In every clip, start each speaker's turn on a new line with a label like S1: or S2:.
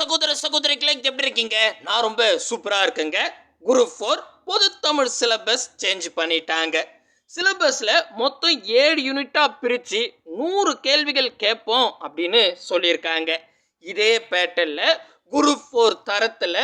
S1: சகோதர சகோதரிகளை எப்படி இருக்கீங்க? நான் ரொம்ப சூப்பராக இருக்கேங்க. குரூப் ஃபோர் பொது தமிழ் சிலபஸ் சேஞ்ச் பண்ணிட்டாங்க. சிலபஸில் மொத்தம் ஏழு யூனிட்டாக பிரித்து நூறு கேள்விகள் கேட்போம் அப்படின்னு சொல்லியிருக்காங்க. இதே பேட்டர்னில் குரூப் ஃபோர் தரத்தில்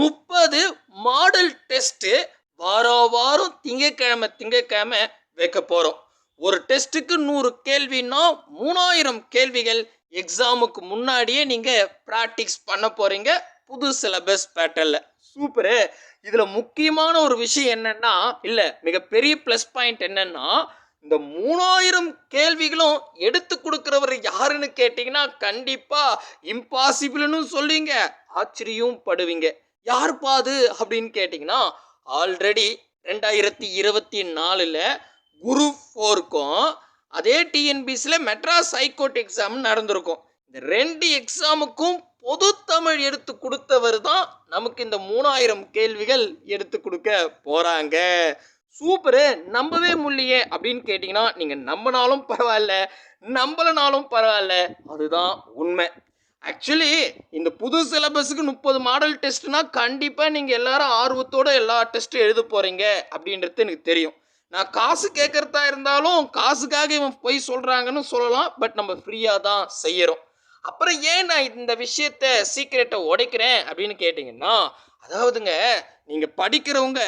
S1: முப்பது மாடல் டெஸ்ட்டு வாரம் வாரம் திங்கக்கிழமை திங்கக்கிழமை வைக்க போகிறோம் ஒரு டெஸ்ட்டுக்கு நூறு கேள்வின்னா மூணாயிரம் கேள்விகள் எக்ஸாமுக்கு முன்னாடியே நீங்கள் ப்ராக்டிஸ் பண்ண போகிறீங்க புது சிலபஸ் பேட்டர்னில் சூப்பரு இதில் முக்கியமான ஒரு விஷயம் என்னென்னா இல்லை மிகப்பெரிய ப்ளஸ் பாயிண்ட் என்னன்னா இந்த மூணாயிரம் கேள்விகளும் எடுத்து கொடுக்குறவர் யாருன்னு கேட்டிங்கன்னா கண்டிப்பாக இம்பாசிபிள்னு சொல்லுவீங்க. ஆச்சரியம் படுவீங்க. யார் பாது அப்படின்னு கேட்டிங்கன்னா ஆல்ரெடி ரெண்டாயிரத்தி இருபத்தி நாலில் குரு ஃபோருக்கும் அதே டிஎன்பிசியில் மெட்ராஸ் ஹைகோர்ட் எக்ஸாம் நடந்திருக்கும். இந்த ரெண்டு எக்ஸாமுக்கும் பொது தமிழ் எடுத்து கொடுத்தவர் தான் நமக்கு இந்த மூணாயிரம் கேள்விகள் எடுத்து கொடுக்க போகிறாங்க சூப்பரு. நம்பவே முடியலையே அப்படின்னு கேட்டிங்கன்னா நீங்கள் நம்பினாலும் பரவாயில்ல நம்பலனாலும் பரவாயில்ல. அதுதான் உண்மை. ஆக்சுவலி இந்த புது சிலபஸுக்கு முப்பது மாடல் டெஸ்ட்னா கண்டிப்பாக நீங்கள் எல்லாரும் ஆர்வத்தோட எல்லா டெஸ்ட்டும் எழுத போகிறீங்க அப்படின்றது எனக்கு தெரியும். நான் காசு கேட்குறதா இருந்தாலும் காசுக்காக இவன் போய் சொல்கிறாங்கன்னு சொல்லலாம். பட் நம்ம ஃப்ரீயாக தான் செய்கிறோம் அப்புறம் ஏன் நான் இந்த விஷயத்த சீக்கிரட்டை உடைக்கிறேன் அப்படின்னு கேட்டிங்கன்னா அதாவதுங்க நீங்கள் படிக்கிறவங்க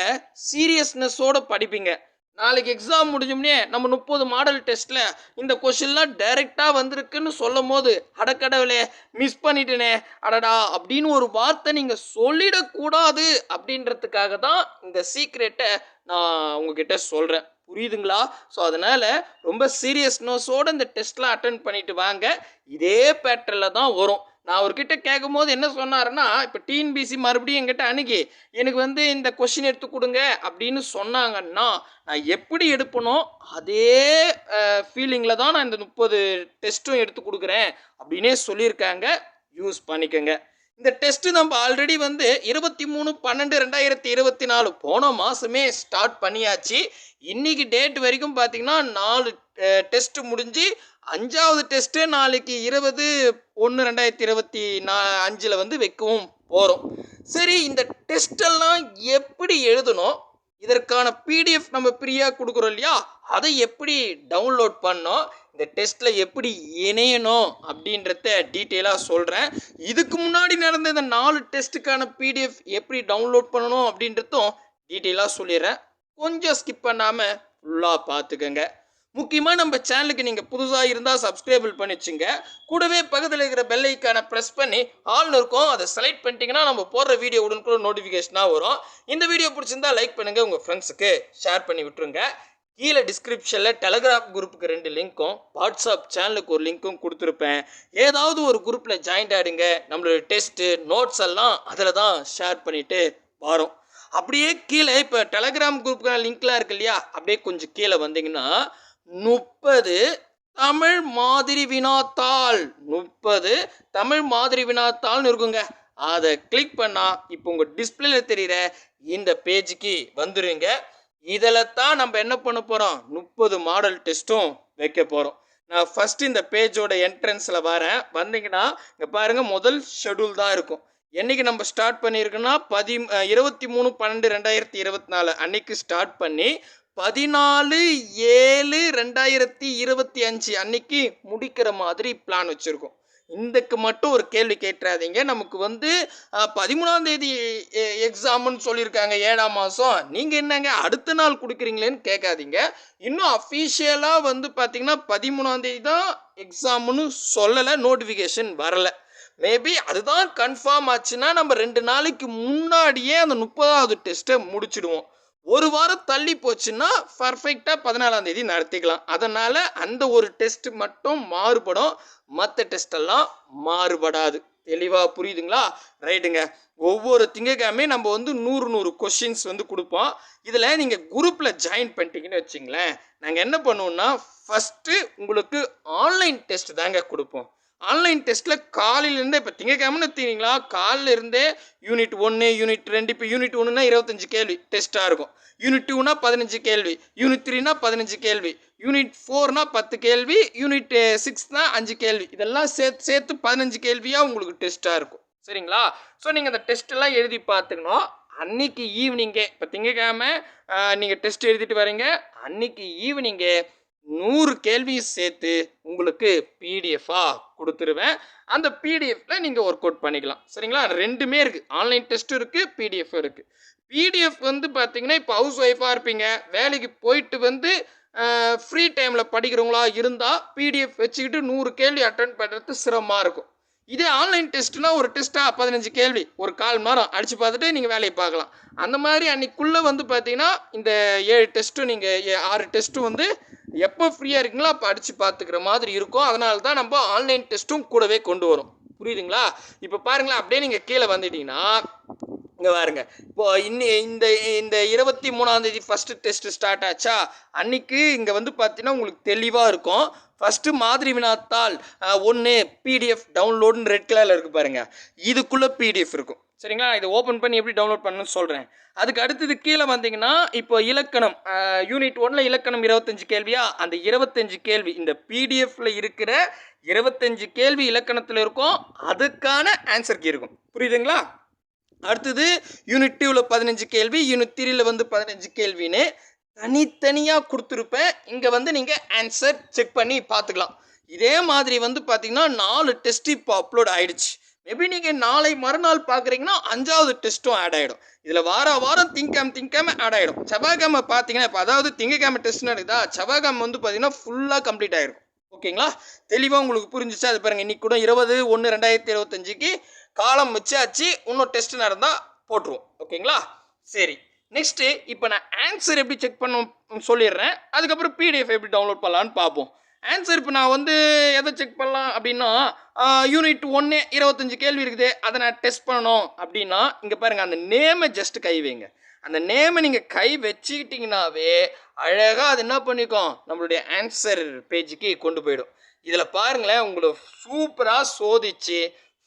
S1: சீரியஸ்னஸோடு படிப்பீங்க. நாளைக்கு எக்ஸாம் முடிஞ்சோம்னே நம்ம முப்பது மாடல் டெஸ்ட்டில் இந்த கொஷின்லாம் டைரெக்டாக வந்திருக்குன்னு சொல்லும் போது அடக்கடவுளே மிஸ் பண்ணிட்டேனே அடடா அப்படின்னு ஒரு வார்த்தை நீங்கள் சொல்லிடக்கூடாது அப்படின்றதுக்காக தான் இந்த சீக்ரெட்டை நான் உங்ககிட்ட சொல்கிறேன் புரியுதுங்களா? ஸோ அதனால் ரொம்ப சீரியஸ்னஸோடு இந்த டெஸ்ட்லாம் அட்டன் பண்ணிட்டு வாங்க. இதே பேட்டர்னில் தான் வரும். நான் அவர்கிட்ட கேட்கும்போது என்ன சொன்னாருன்னா இப்போ டிஎன்பிசி மறுபடியும் என்கிட்ட அணுகி எனக்கு வந்து இந்த கொஷின் எடுத்து கொடுங்க அப்படின்னு சொன்னாங்கன்னா நான் எப்படி எடுப்பனோ அதே ஃபீலிங்கில் தான் நான் இந்த முப்பது டெஸ்ட்டும் எடுத்து கொடுக்குறேன் அப்படின்னே சொல்லியிருக்காங்க. யூஸ் பண்ணிக்கோங்க. இந்த டெஸ்ட்டு நம்ம ஆல்ரெடி வந்து இருபத்தி மூணு பன்னெண்டு ரெண்டாயிரத்தி இருபத்தி நாலு போன மாதமே ஸ்டார்ட் பண்ணியாச்சு. இன்னைக்கு டேட் வரைக்கும் பார்த்தீங்கன்னா நாலு டெஸ்ட் முடிஞ்சு அஞ்சாவது டெஸ்ட்டு நாளைக்கு இருபது ஒன்று ரெண்டாயிரத்தி இருபத்தி நா அஞ்சில் வந்து வைக்கவும் போகிறோம் சரி இந்த டெஸ்டெல்லாம் எப்படி எழுதணும்? இதற்கான பிடிஎஃப் நம்ம ஃப்ரீயாக கொடுக்குறோம் இல்லையா? அதை எப்படி டவுன்லோட் பண்ணோம்? இந்த டெஸ்ட்டில் எப்படி இணையணும் அப்படின்றத டீட்டெயிலாக சொல்கிறேன் இதுக்கு முன்னாடி நடந்த இந்த நாலு டெஸ்ட்டுக்கான பிடிஎஃப் எப்படி டவுன்லோட் பண்ணணும் அப்படின்றதும் டீட்டெயிலாக சொல்லிடுறேன். கொஞ்சம் ஸ்கிப் பண்ணாமல் ஃபுல்லாக பார்த்துக்கோங்க முக்கியமாக நம்ம சேனலுக்கு நீங்கள் புதுசாக இருந்தால் சப்ஸ்கிரைபிள் பண்ணி வச்சுங்க. கூடவே பக்கத்தில் இருக்கிற பெல் ஐக்கானை ப்ரெஸ் பண்ணி ஆல்னு இருக்கும். அதை செலக்ட் பண்ணிட்டீங்கன்னா நம்ம போடுற வீடியோ உடனுக்குள்ள நோட்டிஃபிகேஷனாக வரும். இந்த வீடியோ பிடிச்சிருந்தா லைக் பண்ணுங்கள் உங்கள் ஃப்ரெண்ட்ஸுக்கு ஷேர் பண்ணி விட்டுருங்க. கீழே டிஸ்கிரிப்ஷனில் டெலகிராம் குரூப்புக்கு ரெண்டு லிங்க்கும் வாட்ஸ்அப் சேனலுக்கு ஒரு லிங்க்கும் கொடுத்துருப்பேன். ஏதாவது ஒரு குரூப்பில் ஜாயின் ஆகிடுங்க நம்மளோட டெஸ்ட்டு நோட்ஸ் எல்லாம் அதில் தான் ஷேர் பண்ணிவிட்டு வரோம். அப்படியே கீழே இப்போ டெலகிராம் குரூப்புக்கான லிங்க்லாம் இருக்கு இல்லையா? அப்படியே கொஞ்சம் கீழே வந்தீங்கன்னா முப்பது தமிழ் மாதிரி வினாத்தாள். முப்பது தமிழ் மாதிரி வினாத்தாள்னு இருக்குங்க. அதை கிளிக் பண்ணால் இப்போ உங்கள் டிஸ்பிளேல தெரிகிற இந்த பேஜுக்கு வந்துடுங்க இதில் தான் நம்ம என்ன பண்ண போகிறோம் முப்பது மாடல் டெஸ்ட்டும் வைக்க போகிறோம் நான் ஃபஸ்ட்டு இந்த பேஜோட என்ட்ரன்ஸில் வரேன். வந்தீங்கன்னா இங்கே பாருங்கள் முதல் ஷெடியூல் தான் இருக்கும். என்னைக்கு நம்ம ஸ்டார்ட் பண்ணியிருக்கோன்னா பதி இருபத்தி மூணு பன்னெண்டு ரெண்டாயிரத்தி இருபத்தி நாலு அன்னைக்கு ஸ்டார்ட் பண்ணி பதினாலு ஏழு ரெண்டாயிரத்தி இருபத்தி அஞ்சு அன்னைக்கு முடிக்கிற மாதிரி பிளான் வச்சுருக்கோம். இந்தக்கு மட்டும் ஒரு கேள்வி கேட்டுறாதீங்க நமக்கு வந்து பதிமூணாம் தேதி எக்ஸாம்னு சொல்லியிருக்காங்க ஏழாம் மாதம் நீங்கள் என்னங்க அடுத்த நாள் கொடுக்குறீங்களேன்னு கேட்காதீங்க. இன்னும் அஃபீஷியலாக வந்து பார்த்தீங்கன்னா பதிமூணாம் தேதி தான் எக்ஸாம்னு சொல்லலை நோட்டிஃபிகேஷன் வரலை. மேபி அதுதான் கன்ஃபார்ம் ஆச்சுன்னா நம்ம ரெண்டு நாளைக்கு முன்னாடியே அந்த முப்பதாவது டெஸ்ட்டை முடிச்சிடுவோம். ஒரு வாரம் தள்ளி போச்சுன்னா பர்ஃபெக்டாக பதினாலாம் தேதி நடத்திக்கலாம். அதனால் அந்த ஒரு டெஸ்ட் மட்டும் மாறுபடும். மற்ற டெஸ்டெல்லாம் மாறுபடாது. தெளிவாக புரியுதுங்களா? ரைட்டுங்க ஒவ்வொரு திங்கக்கிழமையும் நம்ம வந்து நூறு நூறு கொஷின்ஸ் வந்து கொடுப்போம். இதில் நீங்கள் குரூப்பில் ஜாயின் பண்ணிட்டீங்கன்னு வச்சிங்களேன் நாங்கள் என்ன பண்ணுவோம்னா ஃபஸ்ட்டு உங்களுக்கு ஆன்லைன் டெஸ்ட் தாங்க கொடுப்போம். ஆன்லைன் டெஸ்ட்டில் காலையிலேருந்தே இப்போ திங்கக்கிழமை எடுத்தீங்களா காலில் இருந்தே யூனிட் ஒன்று யூனிட் ரெண்டு இப்போ யூனிட் ஒன்றுனா இருபத்தஞ்சி கேள்வி டெஸ்ட்டாக இருக்கும். யூனிட் டூனா பதினஞ்சு கேள்வி யூனிட் த்ரீனா பதினஞ்சு கேள்வி யூனிட் ஃபோர்னா பத்து கேள்வி யூனிட் சிக்ஸ்னா அஞ்சு கேள்வி. இதெல்லாம் சேர்த்து சேர்த்து பதினஞ்சு கேள்வியாக உங்களுக்கு டெஸ்ட்டாக இருக்கும். சரிங்களா? ஸோ நீங்கள் அந்த டெஸ்ட்டெல்லாம் எழுதி பார்த்துக்கணும். அன்னைக்கு ஈவினிங்கே இப்போ திங்கக்கிழமை நீங்கள் டெஸ்ட் எழுதிட்டு வரீங்க. அன்னைக்கு ஈவினிங்கே நூறு கேள்வியும் சேர்த்து உங்களுக்கு பிடிஎஃபாக கொடுத்துருவேன். அந்த பிடிஎஃப்பில் நீங்கள் ஒர்க் அவுட் பண்ணிக்கலாம். சரிங்களா? ரெண்டுமே இருக்குது ஆன்லைன் டெஸ்ட்டும் இருக்குது பிடிஎஃப் இருக்குது பிடிஎஃப் வந்து பார்த்தீங்கன்னா இப்போ ஹவுஸ் ஒய்ஃபாக இருப்பீங்க. வேலைக்கு போயிட்டு வந்து ஃப்ரீ டைமில் படிக்கிறவங்களா இருந்தால் பிடிஎஃப் வச்சுக்கிட்டு நூறு கேள்வி அட்டன் பண்ணுறது சிரமமாக இருக்கும். இதே ஆன்லைன் டெஸ்ட்னா ஒரு டெஸ்ட்டாக பதினஞ்சு கேள்வி. ஒரு கால் மணி நேரம் அடித்து பார்த்துட்டு நீங்கள் வேலையை பார்க்கலாம். அந்த மாதிரி அன்றைக்குள்ளே வந்து பார்த்தீங்கன்னா இந்த ஏழு டெஸ்ட்டும் நீங்கள் ஆறு டெஸ்ட்டும் வந்து எப்போ ஃப்ரீயாக இருக்கீங்களோ அப்போ அடித்து பார்த்துக்கிற மாதிரி இருக்கும். அதனால தான் நம்ம ஆன்லைன் டெஸ்ட்டும் கூடவே கொண்டு வரோம். புரியுதுங்களா? இப்போ பாருங்களேன் அப்படியே நீங்கள் கீழே வந்துட்டீங்கன்னா இங்கே பாருங்க. இப்போ இன்னி இந்த இந்த இருபத்தி மூணாம் தேதி ஃபஸ்ட்டு டெஸ்ட் ஸ்டார்ட் ஆச்சா? அன்னைக்கு இங்கே வந்து பார்த்தீங்கன்னா உங்களுக்கு தெளிவாக இருக்கும். ஃபஸ்ட்டு மாதிரி வினாத்தாள் ஒன்று பிடிஎஃப் டவுன்லோடுன்னு ரெட் கலரில் இருக்குது பாருங்க. இதுக்குள்ளே பிடிஎஃப் இருக்கும். சரிங்களா? இதை ஓப்பன் பண்ணி எப்படி டவுன்லோட் பண்ணணும்னு சொல்கிறேன் அதுக்கு அடுத்தது கீழே வந்தீங்கன்னா இப்போ இலக்கணம் யூனிட் ஒன்றில் இலக்கணம் இருபத்தஞ்சு கேள்வியா? அந்த இருபத்தஞ்சு கேள்வி இந்த பிடிஎஃப்ல இருக்கிற இருபத்தஞ்சு கேள்வி இலக்கணத்தில் இருக்கும். அதுக்கான ஆன்சர் கீ இருக்கும். புரியுதுங்களா? அடுத்தது யூனிட் டூவில் பதினஞ்சு கேள்வி யூனிட் த்ரீயில் வந்து பதினஞ்சு கேள்வின்னு தனித்தனியாக கொடுத்துருப்பேன் இங்கே வந்து நீங்கள் ஆன்சர் செக் பண்ணி பார்த்துக்கலாம் இதே மாதிரி வந்து பார்த்தீங்கன்னா நாலு டெஸ்ட் இப்போ அப்லோட் ஆயிடுச்சு. மேபி நீங்கள் நாளை மறுநாள் பார்க்குறீங்கன்னா அஞ்சாவது டெஸ்ட்டும் ஆட் ஆகிடும் இதில் வார வாரம் திங்கக்கிழமை திங்கக்கிழமை ஆட் ஆகிடும் செவ்வாய்க்கிழமை பார்த்தீங்கன்னா இப்போ அதாவது திங்கக்கிழமை டெஸ்ட் நடக்குதா செவ்வாய்க்கிழமை வந்து பார்த்தீங்கன்னா ஃபுல்லாக கம்ப்ளீட் ஆகிடும் ஓகேங்களா தெளிவாக உங்களுக்கு புரிஞ்சிச்சா அது பாருங்கள் இன்றைக்கி கூட இருபது ஒன்று ரெண்டாயிரத்தி இருபத்தஞ்சிக்கு காலம் வச்சாச்சு இன்னும் டெஸ்ட் நடந்தால் போட்டுருவோம். ஓகேங்களா? சரி. நெக்ஸ்ட்டு இப்போ நான் ஆன்சர் எப்படி செக் பண்ண சொல்லிடுறேன். அதுக்கப்புறம் பிடிஎஃப் எப்படி டவுன்லோட் பண்ணலான்னு பார்ப்போம். ஆன்சர் இப்போ நான் வந்து எதை செக் பண்ணலாம் அப்படின்னா யூனிட் ஒன்று இருபத்தஞ்சு கேள்வி இருக்குது. அதை நான் டெஸ்ட் பண்ணணும் அப்படின்னா இங்கே பாருங்கள் அந்த நேமை ஜஸ்ட் கை வைங்க. அந்த நேமை நீங்கள் கை வச்சுக்கிட்டிங்கனாவே அழகாக அது என்ன பண்ணிக்கும்? நம்மளுடைய ஆன்சர் பேஜுக்கு கொண்டு போயிடும். இதில் பாருங்களேன் உங்களை சூப்பராக சோதிச்சு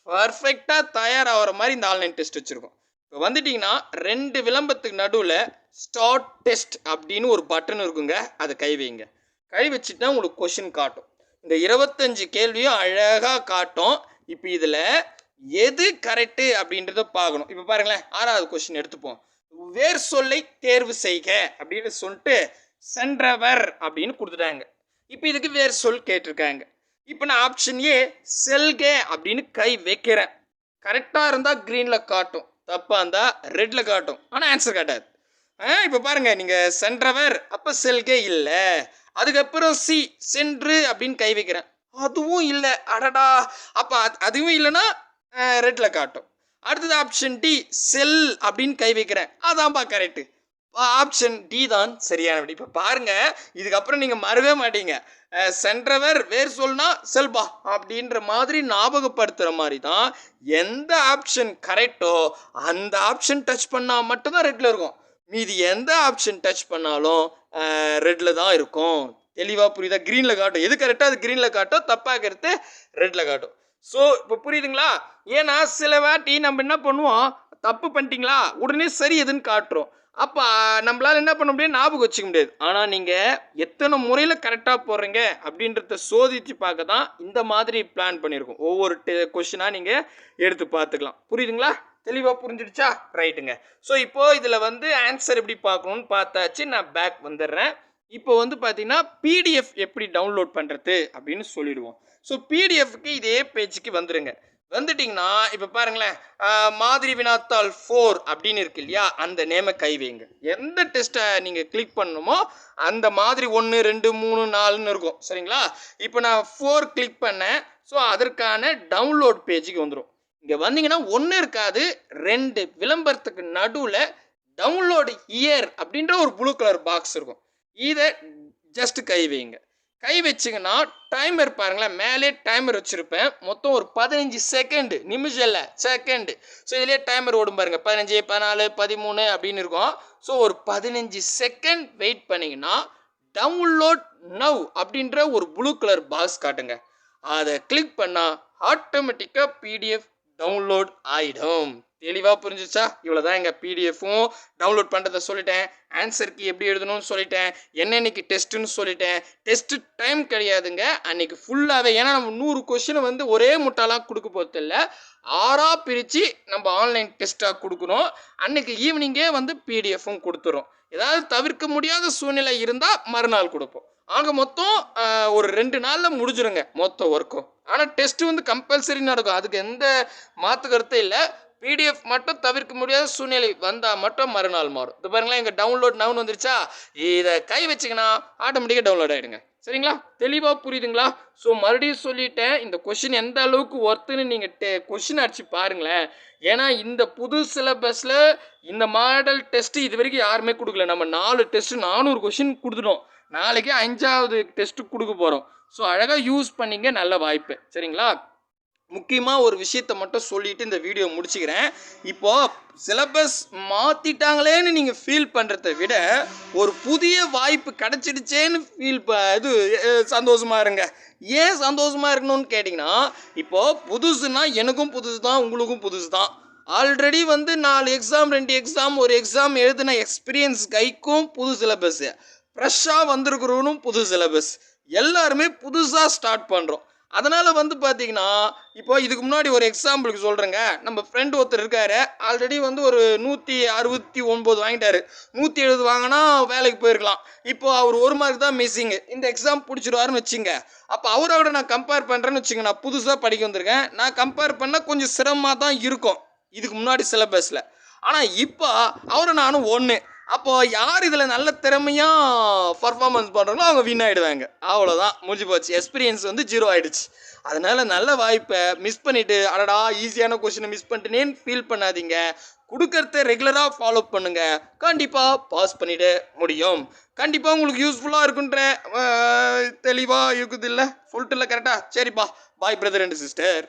S1: பர்ஃபெக்டாக தயாராகிற மாதிரி இந்த ஆன்லைன் டெஸ்ட் வச்சுருக்கோம். இப்போ வந்துட்டிங்கன்னா ரெண்டு விளம்பரத்துக்கு நடுவில் ஸ்டார்ட் டெஸ்ட் அப்படின்னு ஒரு பட்டன் இருக்குங்க. அதை கை வைங்க. கை வச்சுட்டா உங்களுக்கு கொஷின் காட்டும். இந்த இருபத்தஞ்சு கேள்வியும் அழகாக காட்டும். இப்போ இதில் எது கரெக்டு அப்படின்றத பார்க்கணும். இப்போ பாருங்களேன் ஆறாவது கொஷின் எடுத்துப்போம். வேர் சொல்லை தேர்வு செய்க அப்படின்னு சொல்லிட்டு சென்றவர் அப்படின்னு கொடுத்துட்டாங்க. இப்போ இதுக்கு வேர் சொல் கேட்டிருக்காங்க. இப்போ நான் ஆப்ஷன் ஏ செல்கே அப்படின்னு கை வைக்கிறேன். கரெக்டாக இருந்தால் க்ரீனில் காட்டும். தப்பாக இருந்தால் ரெட்டில் காட்டும். ஆனால் ஆன்சர் காட்டாது. ஆ இப்போ பாருங்கள் நீங்கள் சென்றவர் அப்போ செல்கே இல்லை. அதுக்கப்புறம் சி சென்று அப்படின்னு கை வைக்கிறேன். அதுவும் இல்லை. அடடா. அப்போ அது அதுவும் இல்லைன்னா ரெட்டில் காட்டும். அடுத்தது ஆப்ஷன் டி செல் அப்படின்னு கை வைக்கிறேன். அதான்ப்பா கரெக்டு ஆப்ஷன் டி தான் சரியான விடை. இப்போ பாருங்க இதுக்கப்புறம் நீங்கள் மறவே மாட்டீங்க. சென்றவர் வேர் சொல்னா செல்பா அப்படின்ற மாதிரி ஞாபகப்படுத்துகிற மாதிரி தான் எந்த ஆப்ஷன் கரெக்டோ அந்த ஆப்ஷன் டச் பண்ணால் மட்டும்தான் ரெட்டில் இருக்கும். மீதி எந்த ஆப்ஷன் டச் பண்ணாலும் ரெட்டில் தான் இருக்கும். தெளிவாக புரியுதா? க்ரீனில் காட்டும். எது கரெக்டாக அது க்ரீனில் காட்டும். தப்பாகிறது ரெட்டில் காட்டும். ஸோ இப்போ புரியுதுங்களா? ஏன்னா சில வாட்டி நம்ம என்ன பண்ணுவோம்? தப்பு பண்ணிட்டீங்களா? உடனே சரி எதுன்னு காட்டுறோம். அப்போ நம்மளால் என்ன பண்ண முடியும்? ஞாபகம் வச்சுக்க முடியாது. ஆனால் நீங்கள் எத்தனை முறையில் கரெக்டாக போடுறீங்க அப்படின்றத சோதித்து பார்க்க தான் இந்த மாதிரி பிளான் பண்ணியிருக்கோம். ஒவ்வொரு கொஷினாக நீங்கள் எடுத்து பார்த்துக்கலாம். புரியுதுங்களா? தெளிவாக புரிஞ்சிடுச்சா? ரைட்டுங்க ஸோ இப்போது இதில் வந்து ஆன்சர் எப்படி பார்க்கணும்னு பார்த்தாச்சு. நான் பேக் வந்துடுறேன். இப்போ வந்து பார்த்தீங்கன்னா பிடிஎஃப் எப்படி டவுன்லோட் பண்ணுறது அப்படின்னு சொல்லிடுவோம். ஸோ பிடிஎஃப்க்கு இதே பேஜுக்கு வந்துடுங்க வந்துட்டிங்கன்னா இப்போ பாருங்களேன் மாதிரி வினாத்தாள் ஃபோர் அப்படின்னு இருக்கு இல்லையா? அந்த நேமை கை வைங்க. எந்த டெஸ்ட்டை நீங்கள் கிளிக் பண்ணணுமோ அந்த மாதிரி ஒன்று ரெண்டு மூணு நாலுன்னு இருக்கும். சரிங்களா? இப்போ நான் ஃபோர் கிளிக் பண்ணேன். ஸோ அதற்கான டவுன்லோட் பேஜுக்கு வந்துடும் இங்கே வந்தீங்கன்னா ஒன்று இருக்காது ரெண்டு. விளம்பரத்துக்கு நடுவில் டவுன்லோடு இயர் அப்படின்ற ஒரு ப்ளூ கலர் பாக்ஸ் இருக்கும். இதை ஜஸ்ட் கை வைங்க. கை வச்சிங்கன்னா டைமர் பாருங்களேன். மேலே டைமர் வச்சுருப்பேன். மொத்தம் ஒரு பதினஞ்சு செகண்டு நிமிஷம் இல்லை செகண்டு ஸோ இதுலேயே டைமர் ஓடும் பாருங்கள் பதினஞ்சு பதினாலு பதிமூணு அப்படின்னு இருக்கும். ஸோ ஒரு பதினஞ்சு செகண்ட் வெயிட் பண்ணிங்கன்னா டவுன்லோட் நவ் அப்படின்ற ஒரு ப்ளூ கலர் பாக்ஸ் காட்டுங்க. அதை கிளிக் பண்ணால் ஆட்டோமேட்டிக்காக பிடிஎஃப் டவுன்லோட் ஆகிடும் தெளிவாக புரிஞ்சுச்சா? இவ்வளோதான் எங்கள் பிடிஎஃப்பும் டவுன்லோட் பண்ணுறதை சொல்லிட்டேன். ஆன்சருக்கு எப்படி எழுதணும்னு சொல்லிட்டேன். என்னென்னைக்கு டெஸ்ட்டுன்னு சொல்லிட்டேன். டெஸ்ட்டு டைம் கிடையாதுங்க. அன்னைக்கு ஃபுல்லாகவே ஏன்னா நம்ம நூறு கொஷினை வந்து ஒரே முட்டாலாம் கொடுக்க போகிறது இல்லை ஆறாக பிரித்து நம்ம ஆன்லைன் டெஸ்ட்டாக கொடுக்கணும். அன்னைக்கு ஈவினிங்கே வந்து பிடிஎஃப்பும் கொடுத்துரும். ஏதாவது தவிர்க்க முடியாத சூழ்நிலை இருந்தால் மறுநாள் கொடுப்போம். ஆக மொத்தம் ஒரு ரெண்டு நாளில் முடிஞ்சிருங்க மொத்த ஒர்க்கும் ஆனால் டெஸ்ட்டு வந்து கம்பல்சரி நடக்கும். அதுக்கு எந்த மாற்று கருத்தும் இல்லை. பிடிஎஃப் மட்டும் தவிர்க்க முடியாத சூழ்நிலை வந்தால் மட்டும் மறுநாள் மாறும். இது பாருங்களேன் எங்கள் டவுன்லோட் நவுன் வந்துருச்சா? இதை கை வச்சிங்கன்னா ஆட்டோமேட்டிக்காக டவுன்லோட் ஆகிடுங்க சரிங்களா? தெளிவாக புரியுதுங்களா? ஸோ மறுபடியும் சொல்லிட்டேன் இந்த கொஷின் எந்த அளவுக்கு ஒர்த்துன்னு நீங்கள் டெ கொஷின் அடிச்சு பாருங்களேன். ஏன்னா இந்த புது சிலபஸில் இந்த மாடல் டெஸ்ட்டு இது வரைக்கும் யாருமே கொடுக்கல. நம்ம நாலு டெஸ்ட்டு நானூறு கொஷின் கொடுத்துட்டோம். நாளைக்கு அஞ்சாவது டெஸ்ட்டு கொடுக்க போகிறோம் ஸோ அழகாக யூஸ் பண்ணிங்க நல்ல வாய்ப்பு. சரிங்களா? முக்கியமாக ஒரு விஷயத்த மட்டும் சொல்லிட்டு இந்த வீடியோ முடிச்சுக்கிறேன். இப்போ சிலபஸ் மாற்றிட்டாங்களேன்னு நீங்கள் ஃபீல் பண்ணுறத விட ஒரு புதிய வாய்ப்பு கிடச்சிடுச்சேன்னு ஃபீல் ப இது சந்தோஷமாக இருங்க. ஏன் சந்தோஷமா இருக்கணும்னு கேட்டிங்கன்னா இப்போது புதுசுனா எனக்கும் புதுசு தான் உங்களுக்கும் புதுசு தான் ஆல்ரெடி வந்து நாலு எக்ஸாம் ரெண்டு எக்ஸாம் ஒரு எக்ஸாம் எழுதின எக்ஸ்பீரியன்ஸ் கைக்கும் புது சிலபஸ்ஸு ஃப்ரெஷ்ஷாக வந்திருக்கிறவனும் புது சிலபஸ் எல்லாருமே புதுசாக ஸ்டார்ட் பண்ணுறோம் அதனால் வந்து பார்த்தீங்கன்னா இப்போ இதுக்கு முன்னாடி ஒரு எக்ஸாம்பிளுக்கு சொல்கிறேங்க நம்ம ஃப்ரெண்ட் ஒருத்தர் இருக்கார். ஆல்ரெடி வந்து ஒரு நூற்றி அறுபத்தி ஒன்பது வாங்கிட்டாரு. நூற்றி எழுபது வாங்கினா வேலைக்கு போயிருக்கலாம். இப்போ அவர் ஒரு மார்க் தான் மிஸ்ஸிங்கு இந்த எக்ஸாம் பிடிச்சிடுவாருன்னு வச்சுங்க. அப்போ அவரோட நான் கம்பேர் பண்ணுறேன்னு வச்சுங்க. நான் புதுசாக படிக்க வந்திருக்கேன். நான் கம்பேர் பண்ணால் கொஞ்சம் சிரமமாக தான் இருக்கும். இதுக்கு முன்னாடி சிலபஸில் ஆனால் இப்போ அவரை நானும் ஒன்று அப்போ யார் இதில் நல்ல திறமையாக பர்ஃபார்மன்ஸ் பண்ணுறாங்களோ அவங்க வின் ஆகிடுவாங்க அவ்வளோதான் முடிஞ்சு போச்சு. எக்ஸ்பீரியன்ஸ் வந்து ஜீரோ ஆகிடுச்சு அதனால் நல்ல வாய்ப்பை மிஸ் பண்ணிவிட்டு அடடா ஈஸியான கொஷினை மிஸ் பண்ணிட்டேனேன்னு ஃபீல் பண்ணாதீங்க. கொடுக்கறத ரெகுலராக ஃபாலோ பண்ணுங்க. கண்டிப்பாக பாஸ் பண்ணிட முடியும். கண்டிப்பாக உங்களுக்கு யூஸ்ஃபுல்லாக இருக்குன்ற தெளிவாக இருக்குது இல்லை சொல்லிட்டு இல்லை கரெக்டாக சரிப்பா. பாய் பிரதர் அண்ட் சிஸ்டர்